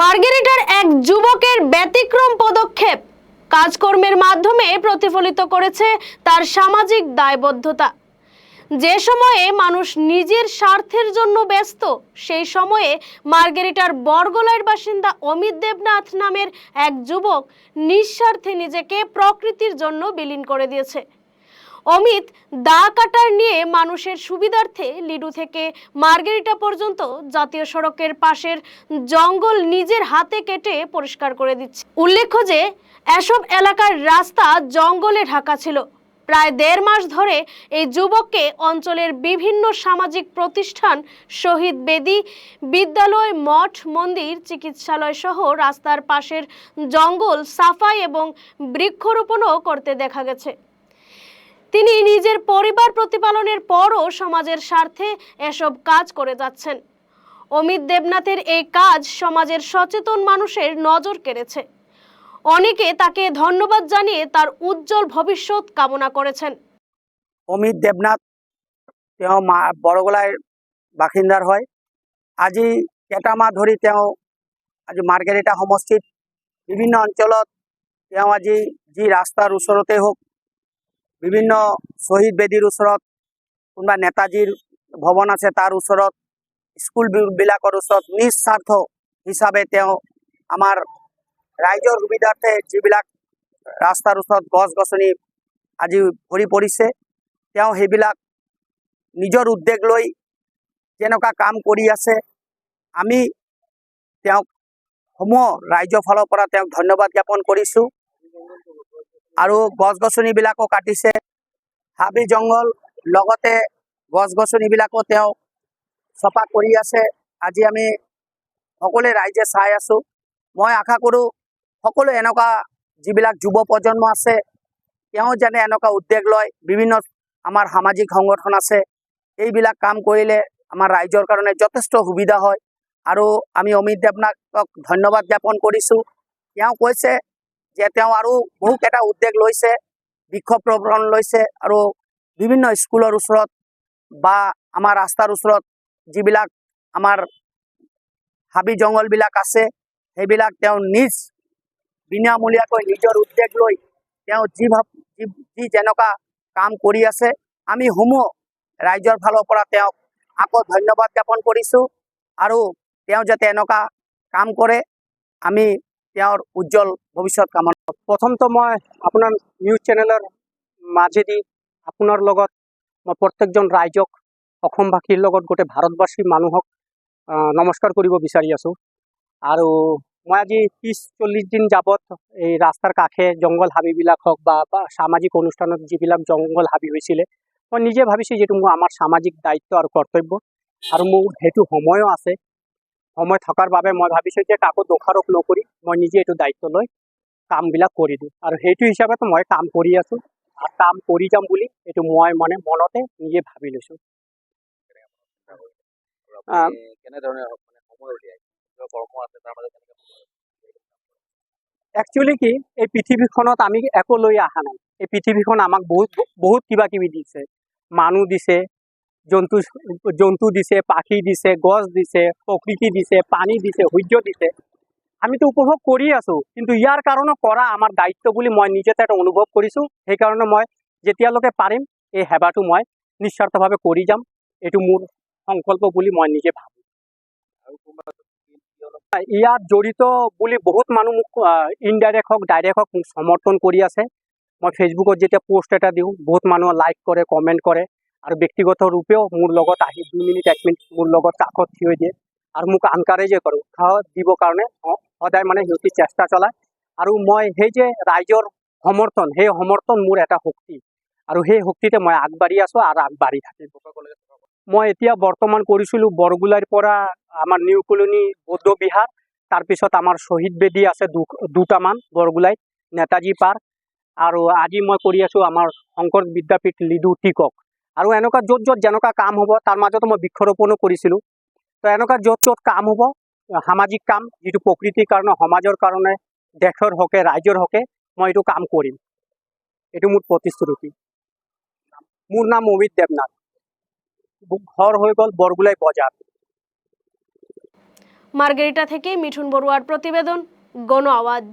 মার্গেরিটার এক যুবকের ব্যতিক্রম পদক্ষেপ কাজকর্মের মাধ্যমে প্রতিফলিত করেছে তার সামাজিক দায়বদ্ধতা। যে সময়ে মানুষ নিজের স্বার্থের জন্য ব্যস্ত, সেই সময়ে মার্গেরিটার বরগোলার বাসিন্দা অমিত দেবনাথ নামের এক যুবক নিঃস্বার্থে নিজেকে প্রকৃতির জন্য বিলীন করে দিয়েছে। অমিত দা কাটার নিয়ে মানুষের সুবিধার্থে লিডু থেকে মার্গেরিটা পর্যন্ত জাতীয় সড়কের পাশের জঙ্গল নিজের হাতে কেটে পরিষ্কার করে দিচ্ছে। উল্লেখ্য যে, এসব এলাকার রাস্তা জঙ্গলে ঢাকা ছিল। প্রায় দেড় মাস ধরে এই যুবককে অঞ্চলের বিভিন্ন সামাজিক প্রতিষ্ঠান, শহীদ বেদি, বিদ্যালয়, মঠ, মন্দির, চিকিৎসালয় সহ রাস্তার পাশের জঙ্গল সাফাই এবং বৃক্ষরোপণও করতে দেখা গেছে। তিনি নিজের পরিবার প্রতিপালনের পরও সমাজের স্বার্থে এসব কাজ করে যাচ্ছেন। অমিত দেবনাথের এই কাজ সমাজের সচেতন মানুষের নজর কেড়েছে। অনেকে তাকে ধন্যবাদ জানিয়ে তার উজ্জ্বল ভবিষ্যৎ কামনা করেছেন। অমিত দেবনাথ, তেওঁ মা বৰগোলাৰ বাসিন্দাৰ হয়। আজি কেইটামাহ ধৰি তেওঁ আজি মাৰ্গেৰিটা সমষ্টিত বিভিন্ন অঞ্চলত তেওঁ আজি যি ৰাস্তাৰ ওচৰতে হওক বিভিন্ন শ্বহীদ বেদীৰ ওচৰত কোনোবা নেতাজীৰ ভৱন আছে তাৰ ওচৰত স্কুলবিলাকৰ ওচৰত নিস্বাৰ্থ হিচাপে তেওঁ আমাৰ ৰাইজৰ সুবিধাৰ্থে যিবিলাক ৰাস্তাৰ ওচৰত গছ গছনি আজি ভৰি পৰিছে তেওঁ সেইবিলাক নিজৰ উদ্বেগ লৈ যেনেকুৱা কাম কৰি আছে আমি তেওঁক সমূহ পৰা তেওঁক ধন্যবাদ জ্ঞাপন কৰিছোঁ। আৰু গছ গছনিবিলাকো কাটিছে। হাবি জংঘল লগতে গছ গছনিবিলাকো তেওঁ চফা কৰি আছে। আজি আমি সকলোৱে ৰাইজে চাই আছোঁ। মই আশা কৰোঁ সকলো এনেকুৱা যিবিলাক যুৱ প্ৰজন্ম আছে তেওঁ যেনে এনেকুৱা উদ্যোগ লয় বিভিন্ন আমাৰ সামাজিক সংগঠন আছে এইবিলাক কাম কৰিলে আমাৰ ৰাইজৰ কাৰণে যথেষ্ট সুবিধা হয়। আৰু আমি অমিত দেৱনাথক ধন্যবাদ জ্ঞাপন কৰিছোঁ। তেওঁ কৈছে যে তেওঁ আৰু বহুকেইটা উদ্যোগ লৈছে বৃক্ষৰোপণ লৈছে আৰু বিভিন্ন স্কুলৰ ওচৰত বা আমাৰ ৰাস্তাৰ ওচৰত যিবিলাক আমাৰ হাবি জংঘলবিলাক আছে সেইবিলাক তেওঁ নিজ বিনামূলীয়াকৈ নিজৰ উদ্যোগ লৈ তেওঁ যি যি যি যেনেকুৱা কাম কৰি আছে আমি সমূহ ৰাইজৰ ফালৰ পৰা তেওঁক আকৌ ধন্যবাদ জ্ঞাপন কৰিছোঁ আৰু তেওঁ যাতে এনেকুৱা কাম কৰে আমি তেওঁৰ উজ্জ্বল ভৱিষ্যত কামনা প্ৰথমটো মই আপোনাৰ নিউজ চেনেলৰ মাজেদি আপোনাৰ লগত মই প্ৰত্যেকজন ৰাইজক, অসমবাসীৰ লগত গোটেই ভাৰতবাসীৰ মানুহক নমস্কাৰ কৰিব বিচাৰি আছোঁ। আৰু মই আজি ত্ৰিছ চল্লিছ দিন যাবত এই ৰাস্তাৰ কাষে জংঘল হাবিবিলাক হওক বা বা সামাজিক অনুষ্ঠানত যিবিলাক জংঘল হাবি হৈছিলে, মই নিজে ভাবিছোঁ যিটো মোৰ আমাৰ সামাজিক দায়িত্ব আৰু কৰ্তব্য। আৰু মোৰ সেইটো সময়ো আছে। সময় থকাৰ বাবে মই ভাবিছোঁ যে কাকো দোষাৰোপ নকৰি মই নিজে এইটো দায়িত্ব লৈ কামবিলাক কৰি দিওঁ আৰু সেইটো হিচাপত মই কাম কৰি আছোঁ। আৰু কাম কৰি যাম বুলি এইটো মই মানে মনতে নিজে ভাবি লৈছোঁ? একচুৱেলি কি এই পৃথিৱীখনত আমি একো লৈ অহা নাই। এই পৃথিৱীখন আমাক বহুত বহুত কিবা কিবি দিছে। মানুহ দিছে জন্তু জন্তু দিছে, পাখি দিছে, গছ দিছে প্ৰকৃতি দিছে, পানী দিছে, সূৰ্য দিছে। আমিতো উপভোগ কৰি আছোঁ, কিন্তু ইয়াৰ কাৰণে কৰা আমাৰ দায়িত্ব বুলি মই নিজে এটা অনুভৱ কৰিছোঁ। সেইকাৰণে মই যেতিয়ালৈকে পাৰিম, এই সেৱাটো মই নিস্বাৰ্থভাৱে কৰি যাম। এইটো মোৰ সংকল্প বুলি মই নিজে ভাবোঁ। ইয়াত জড়িত বুলি বহুত মানুহ মোক ইনডাইৰেক্ট হওক ডাইৰেক্ট হওক মোক সমৰ্থন কৰি আছে। মই ফেচবুকত যেতিয়া পোষ্ট এটা দিওঁ, বহুত মানুহে লাইক কৰে কমেণ্ট কৰে। আৰু ব্যক্তিগত ৰূপেও মোৰ লগত আহি দুই মিনিট এক মিনিট মোৰ লগত কাষত থিয় দিয়ে আৰু মোক আনকাৰেজে কৰোঁ। উৎসাহ দিবৰ কাৰণে সদায় মানে সিহঁতি চেষ্টা চলায়। আৰু মই সেই যে ৰাইজৰ সমৰ্থন সেই সমৰ্থন মোৰ এটা শক্তি। আৰু সেই শক্তিতে মই আগবাঢ়ি আছোঁ আৰু আগবাঢ়ি থাকিম। মই এতিয়া বৰ্তমান কৰিছিলোঁ বৰগোলাৰ পৰা আমাৰ নিউ কলনী বৌদ্ধ বিহাৰ। তাৰপিছত আমাৰ শ্বহীদ বেদী আছে দুটামান বৰগোলাইত নেতাজী পাৰ্ক আৰু আজি মই কৰি আছোঁ আমাৰ শংকৰ বিদ্যাপীঠ লিডু টিকক। আৰু এনেকুৱা য'ত য'ত যেনেকুৱা কাম হ'ব, তাৰ মাজতো মই বৃক্ষৰোপণো কৰিছিলোঁ। তো এনেকুৱা য'ত য'ত কাম হ'ব, সামাজিক কাম, যিটো প্ৰকৃতিৰ কাৰণে, সমাজৰ কাৰণে, দেশৰ হকে ৰাইজৰ হকে, মই এইটো কাম কৰিম। এইটো মোৰ প্ৰতিশ্ৰুতি। মোৰ নাম অমিত দেৱনাথ। ঘৰ হৈ গ'ল বৰগোলাই বজাৰ। মার্গেরিটা থেকে মিঠুন বড়ুয়ার প্রতিবেদন গণ আওয়াজ